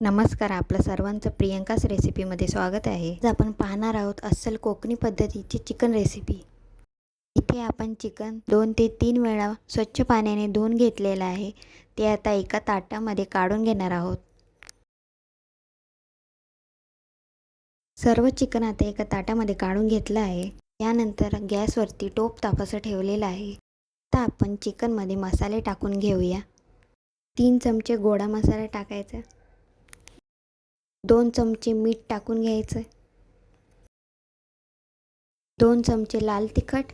नमस्कार आपलं सर्वांचं प्रियंकाच रेसिपीमध्ये स्वागत आहे. आज आपण पाहणार आहोत अस्सल कोकणी पद्धतीची चिकन रेसिपी. इथे आपण चिकन दोन ते तीन वेळा स्वच्छ पाण्याने धुवून घेतलेलं आहे. ते आता एका ताटामध्ये काढून घेणार आहोत. सर्व चिकन आता एका ताटामध्ये काढून घेतलं आहे. यानंतर गॅसवरती टोप तापासं ठेवलेलं आहे. आता आपण चिकनमध्ये मसाले टाकून घेऊया. तीन चमचे गोडा मसाला टाकायचा. दोन चमचे मीठ टाकून घ्यायचं. दोन चमचे लाल तिखट.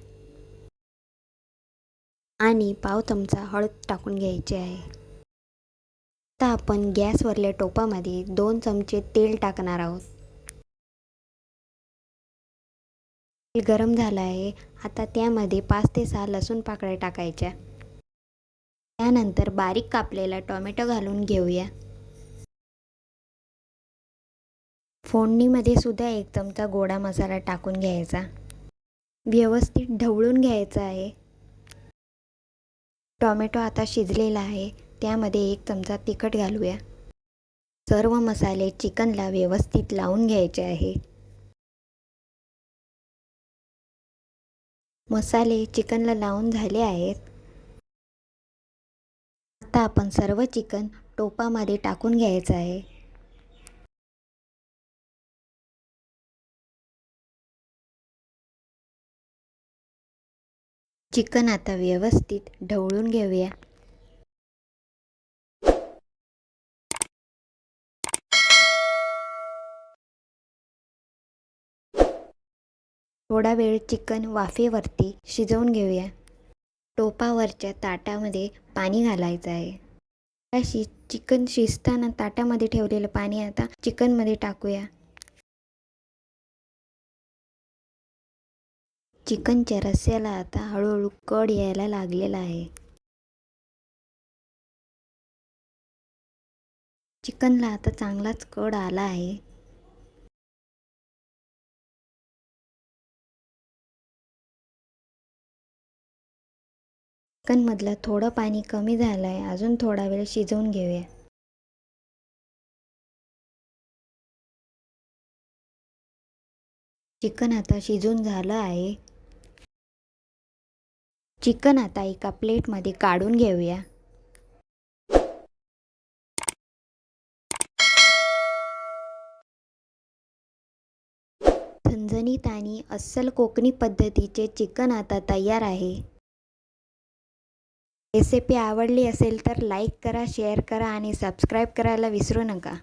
आणि पाव चमचा हळद टाकून घ्यायची आहे. आता आपण गॅसवरल्या टोपामध्ये दोन चमचे तेल टाकणार आहोत. तेल गरम झालं आहे. आता त्यामध्ये पाच ते सहा लसूण पाकळ्या टाकायच्या. त्यानंतर बारीक कापलेला टोमॅटो घालून घेऊया. फोडणीमध्ये सुद्धा एक चमचा गोडा मसाला टाकून घ्यायचा. व्यवस्थित ढवळून घ्यायचा आहे. टॉमॅटो आता शिजलेला आहे. त्यामध्ये एक चमचा तिखट घालूया. सर्व मसाले चिकनला व्यवस्थित लावून घ्यायचे आहे. मसाले चिकनला लावून झाले आहेत. आता आपण सर्व चिकन टोपामध्ये टाकून घ्यायचं आहे. चिकन आता व्यवस्थित ढवळून घेऊया. थोडा वेळ चिकन वाफेवरती शिजवून घेऊया. टोपावरच्या ताटामध्ये पाणी घालायचं आहे. अशी चिकन शिजताना ताटामध्ये ठेवलेलं पाणी आता चिकनमध्ये टाकूया. चिकनच्या रस्स्याला आता हळूहळू कड यायला लागलेला आहे. चिकनला आता चांगलाच कड आला आहे. चिकनमधलं थोडं पाणी कमी झालं आहे अजून थोडा वेळ शिजवून घेऊया. चिकन आता शिजून झालं आहे. चिकन आता एका प्लेटमध्ये काढून घेऊया. झणझणीत आणि अस्सल कोकणी पद्धतीचे चिकन आता तयार आहे. रेसिपी आवडली असेल तर लाईक करा शेअर करा आणि सबस्क्राईब करायला विसरू नका.